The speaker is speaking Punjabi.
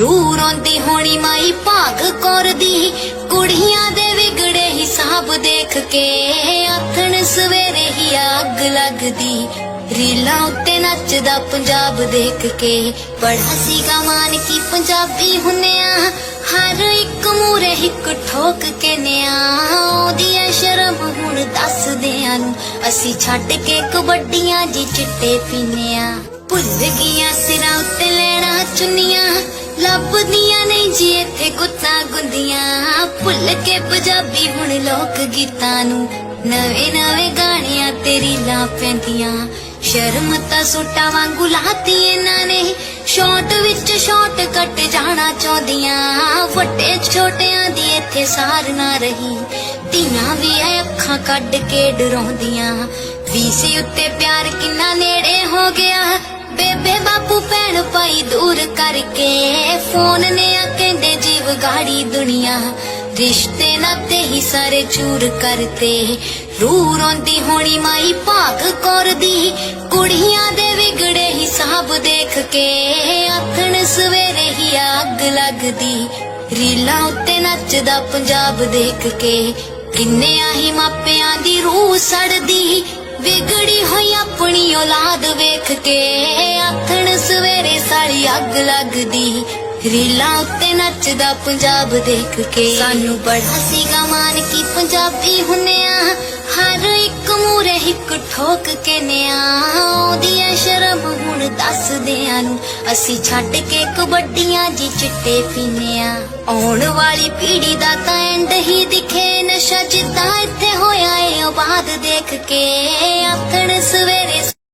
ਰੂ ਰੋਂਦੀ ਹੋਣੀ ਮਾਈ ਭਾਗ ਕਰਦੀ, ਕੁੜੀਆਂ ਦੇ ਵਿਗੜੇ ਹਿਸਾਬ ਦੇਖ ਕੇ ਆਥਣ ਸਵੇਰੇ ਹੀ ਅੱਗ ਲੱਗਦੀ। ਰੀਲਾਂ ਉੱਤੇ ਨੱਚਦਾ ਪੰਜਾਬ ਦੇਖ ਕੇ, ਬੜਾ ਸੀਗਾ ਮਾਨ ਕੀ ਪੰਜਾਬੀ ਹੁੰਨਿਆ, ਹਰ ਇੱਕ ਮੂਰੇ ਇੱਕ ਠੋਕ ਕੇ ਨਿਆ। ਉਹਦੀ ਐ ਸ਼ਰਮ ਹੁਣ ਦੱਸਦਿਆਂ ਨੂੰ, ਅਸੀਂ ਛੱਡ ਕੇ ਕਬੱਡੀਆਂ ਜੀ ਚਿੱਟੇ ਪੀਨਿਆ। ਭੁੱਲ ਗਈਆਂ ਸਿਰਾਂ ਉੱਤੇ ਲੈਣਾ ਚੁੰਨੀਆਂ ਲੱਭਦੀਆਂ ਨਹੀਂ ਜੀ, ਇੱਥੇ ਗੁੱਤਾਂ ਗੁੰਦੀਆਂ। ਭੁੱਲ ਕੇ ਪੰਜਾਬੀ ਹੁਣ ਲੋਕ ਗੀਤਾਂ ਨੂੰ। ਨਵੇਂ ਨਵੇਂ ਗਾਣਿਆਂ ਤੇਰੀ ਲਾ ਪੈਂਦੀਆਂ। ਸ਼ਰਮ ਤਾਂ ਸੁੱਟਾ ਵਾਂਗੂ ਲਾਤੀ ਇਹਨਾਂ ਨੇ। ਸ਼ਾਰਟ ਵਿੱਚ ਸ਼ਾਰਟ ਕੱਟ ਜਾਣਾ ਚਾਹੁੰਦੀਆਂ। ਵੱਡੇ ਛੋਟਿਆਂ ਦੀ ਇੱਥੇ ਸਾਰ ਨਾ ਰਹੀ। ਧੀਆਂ ਵੀ ਐ ਅੱਖਾਂ ਕੱਢ ਕੇ ਡਰਾਉਂਦੀਆਂ। ਵੀਸੀ ਉੱਤੇ ਪਿਆਰ ਕਿੰਨਾ ਨੇੜੇ ਹੋ ਗਿਆ। ਬੇਬੇ ਬਾਪੂ ਦੂਰ ਕਰਕੇ ਫੋਨ ਨੇ ਆ ਕਹਿੰਦੇ ਜੀਵ ਗਾੜੀ ਦੁਨੀਆ। ਰਿਸ਼ਤੇ ਨਾਤੇ ਹੀ ਸਾਰੇ ਚੂਰ ਕਰਤੇ। ਰੂ ਰੋਂਦੀ ਹੋਣੀ ਮਾਈ ਭਾਗ ਕਰਦੀ। ਕੁੜੀਆਂ ਦੇ ਵਿਗੜੇ ਹਿਸਾਬ ਦੇਖ ਕੇ ਆਖਣ ਸਵੇਰੇ ਹੀ ਅੱਗ ਲੱਗਦੀ। ਰੀਲਾਂ ਉੱਤੇ ਨੱਚਦਾ ਪੰਜਾਬ ਦੇਖ ਕੇ। ਕਿੰਨੇ ਆਹੀ ਮਾਪਿਆਂ ਦੀ ਰੂਹ ਸੜਦੀ। ਵਿਗੜੀ ਹੋਈ ਆਪਣੀ ਔਲਾਦ ਵੇਖ ਕੇ। ਅੱਗ ਲੱਗਦੀ। ਰੀਲਾਂ ਉੱਤੇ ਨੱਚਦਾ ਪੰਜਾਬ ਦੇਖ ਕੇ। ਸਾਨੂੰ ਬੜਾ ਸੀਗਾ ਮਾਨ ਕੀ ਪੰਜਾਬੀ ਹੁੰਨਿਆ। ਹਰ ਇੱਕ ਮੂਰੇ ਇੱਕ ਠੋਕ ਕੇ ਨਿਆ। ਉਹਦੀ ਐ ਸ਼ਰਮ ਹੁਣ ਦੱਸਦਿਆਂ ਨੂੰ। ਅਸੀਂ ਛੱਡ ਕੇ ਕਬੱਡੀਆਂ ਜੀ ਚਿੱਟੇ ਪੀਨਿਆ। ਆਉਣ ਵਾਲੀ ਪੀੜੀ ਦਾ ਤਾਂ ਐਂਡ ਹੀ ਦਿਖੇ। ਨਸ਼ਾ ਜਿੱਦਾਂ ਇੱਥੇ ਹੋਇਆ ਏ ਆਬਾਦ ਦੇਖ ਕੇ ਆਥਣ ਸਵੇਰੇ